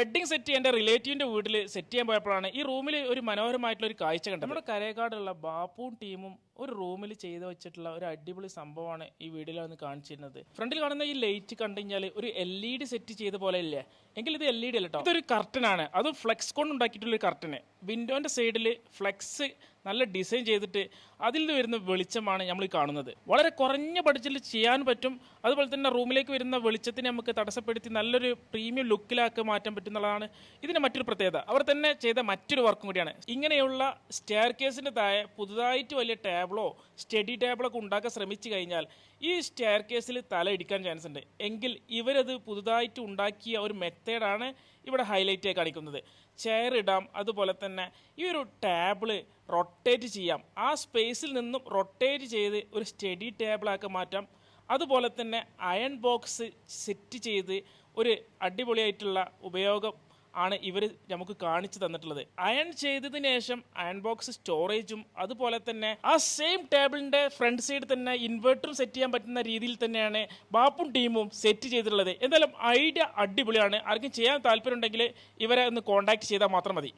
Wedding set എന്റെ റിലേറ്റീവിന്റെ വീട്ടിൽ set ചെയ്യാൻ പോയപ്പോഴാണ് ഈ റൂമിൽ ഒരു മനോഹരമായിട്ടുള്ള ഒരു കാഴ്ച കണ്ടത്. നമ്മുടെ കരേക്കാടുള്ള ബാപ്പുവും ടീമും ഒരു റൂമിൽ ചെയ്ത് വെച്ചിട്ടുള്ള ഒരു അടിപൊളി സംഭവമാണ് ഈ വീഡിയോയിൽ വന്ന് കാണിച്ചിരുന്നത്. ഫ്രണ്ടിൽ കാണുന്ന ഈ ലൈറ്റ് കണ്ടു കഴിഞ്ഞാൽ ഒരു എൽ ഇ ഡി സെറ്റ് ചെയ്ത പോലെ ഇല്ലേ? എങ്കിൽ ഇത് എൽ ഇ ഡി അല്ല കേട്ടോ ഇതൊരു കർട്ടൻ ആണ്. അതും ഫ്ലെക്സ് കൊണ്ട് ഉണ്ടാക്കിയിട്ടുള്ള ഒരു കർട്ടന് വിൻഡോന്റെ സൈഡിൽ ഫ്ലെക്സ് നല്ല ഡിസൈൻ ചെയ്തിട്ട് അതിൽ നിന്ന് വരുന്ന വെളിച്ചമാണ് നമ്മൾ കാണുന്നത്. വളരെ കുറഞ്ഞ ബഡ്ജറ്റിൽ ചെയ്യാൻ പറ്റും. അതുപോലെ തന്നെ റൂമിലേക്ക് വരുന്ന വെളിച്ചത്തിനെ നമുക്ക് തടസ്സപ്പെടുത്തി നല്ലൊരു പ്രീമിയം ലുക്കിലാക്കി മാറ്റാൻ പറ്റുന്നതാണ് ഇതിന്റെ മറ്റൊരു പ്രത്യേകത. അവർ തന്നെ ചെയ്ത മറ്റൊരു വർക്കും കൂടിയാണ്. ഇങ്ങനെയുള്ള സ്റ്റെയർ കേസിന്റെ താഴെ പുതുതായിട്ട് വലിയ ടേബിളോ സ്റ്റഡി ടേബിളോ ഒക്കെ ഉണ്ടാക്കാൻ ശ്രമിച്ചു കഴിഞ്ഞാൽ ഈ സ്റ്റെയർ കേസിൽ തല ഇടിക്കാൻ ചാൻസ് ഉണ്ട്. എങ്കിൽ ഇവരത് പുതുതായിട്ട് ഉണ്ടാക്കിയ ഒരു മെത്തേഡാണ് ഇവിടെ ഹൈലൈറ്റ് ആയി കാണിക്കുന്നത്. ചെയർ ഇടാം അതുപോലെ തന്നെ ഈ ഒരു ടേബിൾ റൊട്ടേറ്റ് ചെയ്യാം. ആ സ്പേസിൽ നിന്നും റൊട്ടേറ്റ് ചെയ്ത് ഒരു സ്റ്റഡി ടേബിളാക്കി മാറ്റാം. അതുപോലെ തന്നെ അയൺ ബോക്സ് സെറ്റ് ചെയ്ത് ഒരു അടിപൊളിയായിട്ടുള്ള ഉപയോഗം ആണ് ഇവർ നമുക്ക് കാണിച്ചു തന്നിട്ടുള്ളത്. അയൺ ചെയ്തതിന് ശേഷം അയൺ ബോക്സ് സ്റ്റോറേജും അതുപോലെ തന്നെ ആ സെയിം ടേബിളിന്റെ ഫ്രണ്ട് സൈഡ് തന്നെ ഇൻവെർട്ടറും സെറ്റ് ചെയ്യാൻ പറ്റുന്ന രീതിയിൽ തന്നെയാണ് ബാപ്പും ടീമും സെറ്റ് ചെയ്തിട്ടുള്ളത്. എന്തായാലും ഐഡിയ അടിപൊളിയാണ്. ആർക്കും ചെയ്യാൻ താല്പര്യം ഉണ്ടെങ്കിൽ ഇവരെ ഒന്ന് കോൺടാക്ട് ചെയ്താൽ മാത്രം മതി.